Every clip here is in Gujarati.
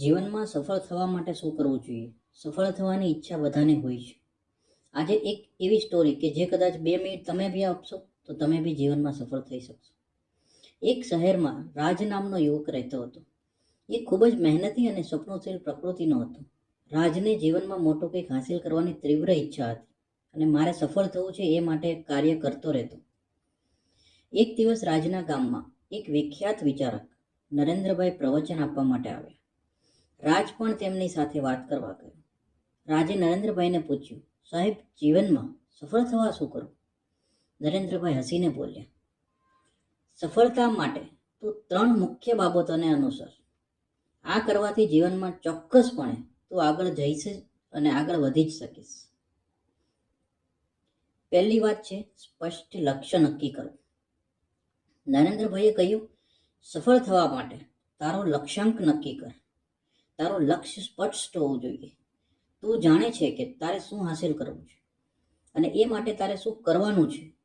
જીવનમાં સફળ થવા માટે શું કરવું જોઈએ? સફળ થવાની ઈચ્છા બધાને હોય છે. આજે એક એવી સ્ટોરી કે જે કદાચ બે મિનિટ તમે બી આપશો, તો તમે બી જીવનમાં સફળ થઈ શકશો. એક શહેરમાં રાજ નામનો યુવક રહેતો હતો. એ ખૂબ જ મહેનતી અને સ્વપ્નશીલ પ્રકૃતિનો હતો. રાજને જીવનમાં મોટો કંઈક હાંસિલ કરવાની તીવ્ર ઈચ્છા હતી અને મારે સફળ થવું છે એ માટે કાર્ય કરતો રહેતો. એક દિવસ રાજના ગામમાં એક વિખ્યાત વિચારક નરેન્દ્રભાઈ પ્રવચન આપવા માટે આવ્યા. રાજ પણ તેમની સાથે વાત કરવા ગયો. રાજે નરેન્દ્રભાઈને પૂછ્યું, સાહેબ, જીવનમાં સફળ થવા શું કરું? નરેન્દ્રભાઈ હસીને બોલ્યા, સફળતા માટે તું ત્રણ મુખ્ય બાબતોને અનુસર. આ કરવાથી જીવનમાં ચોક્કસપણે તું આગળ જઈશ અને આગળ વધી જ શકીશ. પહેલી વાત છે, સ્પષ્ટ લક્ષ્ય નક્કી કરવું નરેન્દ્રભાઈએ કહ્યું, સફળ થવા માટે તારો લક્ષ્યાંક નક્કી કર. તારું લક્ષ્ય સ્પષ્ટ હોવું જોઈએ. તું જાણે છે કે તારે શું હાંસિલ કરવું છે. અને એ માટે તારે શું કરવાનું છે?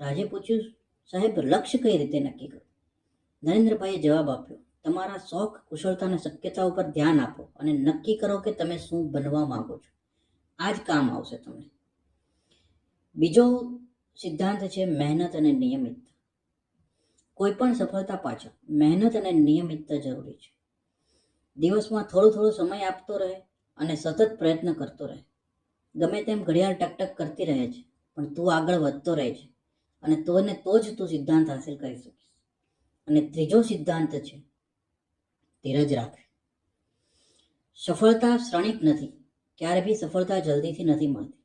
રાજે પૂછ્યું, સાહેબ, લક્ષ્ય કઈ રીતે નક્કી કરવું નરેન્દ્રભાઈએ જવાબ આપ્યો, તમારા શોખ કુશળતા અને શક્યતા ઉપર ધ્યાન આપો અને નક્કી કરો કે તમે શું બનવા માંગો છો. આ જ કામ આવશે તમને. બીજો સિદ્ધાંત છે મહેનત અને નિયમિતતા. કોઈ પણ સફળતા પાછળ મહેનત અને નિયમિતતા જરૂરી છે. દિવસમાં થોડો થોડો સમય આપતો રહે અને સતત પ્રયત્ન કરતો રહે. ગમે તેમ ઘડિયાળ ટકટક કરતી રહે છે, પણ તું આગળ વધતો રહે છે અને તો ને તો જ તું સિદ્ધાંત હાંસિલ કરી શકીશ. અને ત્રીજો સિદ્ધાંત છે, ધીરજ રાખ સફળતા શ્રણિક નથી, ક્યારે બી સફળતા જલ્દીથી નથી મળતી.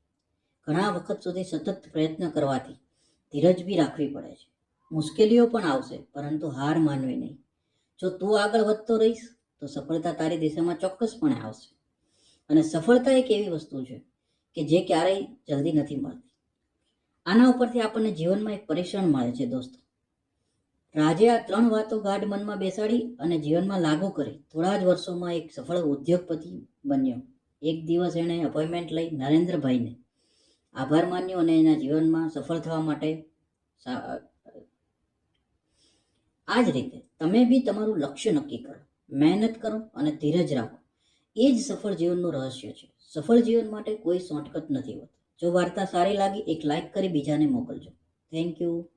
ઘણા વખત સુધી સતત પ્રયત્ન કરવાથી ધીરજ બી રાખવી પડે છે. મુશ્કેલીઓ પણ આવશે, પરંતુ હાર માનવી નહીં. જો તું આગળ વધતો રહીશ તો સફળતા તારી દિશામાં ચોક્કસપણે આવશે. અને સફળતા એક એવી વસ્તુ છે કે જે ક્યારેય જલ્દી નથી મળતી. આના ઉપરથી આપણને જીવનમાં એક પરીક્ષણ મળે છે દોસ્તો. રાજે આ ત્રણ વાતો ગાઢ મનમાં બેસાડી અને જીવનમાં લાગુ કરી થોડા જ વર્ષોમાં એક સફળ ઉદ્યોગપતિ બન્યો. એક દિવસ એણે અપોઇન્ટમેન્ટ લઈ નરેન્દ્રભાઈને. આભાર માન્યો અને એના જીવનમાં સફળ થવા માટે આ જ રીતે, તમે બી તમારું લક્ષ્ય નક્કી કરો. મહેનત કરો અને ધીરજ રાખો. એ જ સફળ જીવનનું રહસ્ય છે. સફળ જીવન માટે કોઈ શોર્ટકટ નથી હોતું. જો વાર્તા સારી લાગી, એક લાઇક કરી બીજાને મોકલજો. Thank you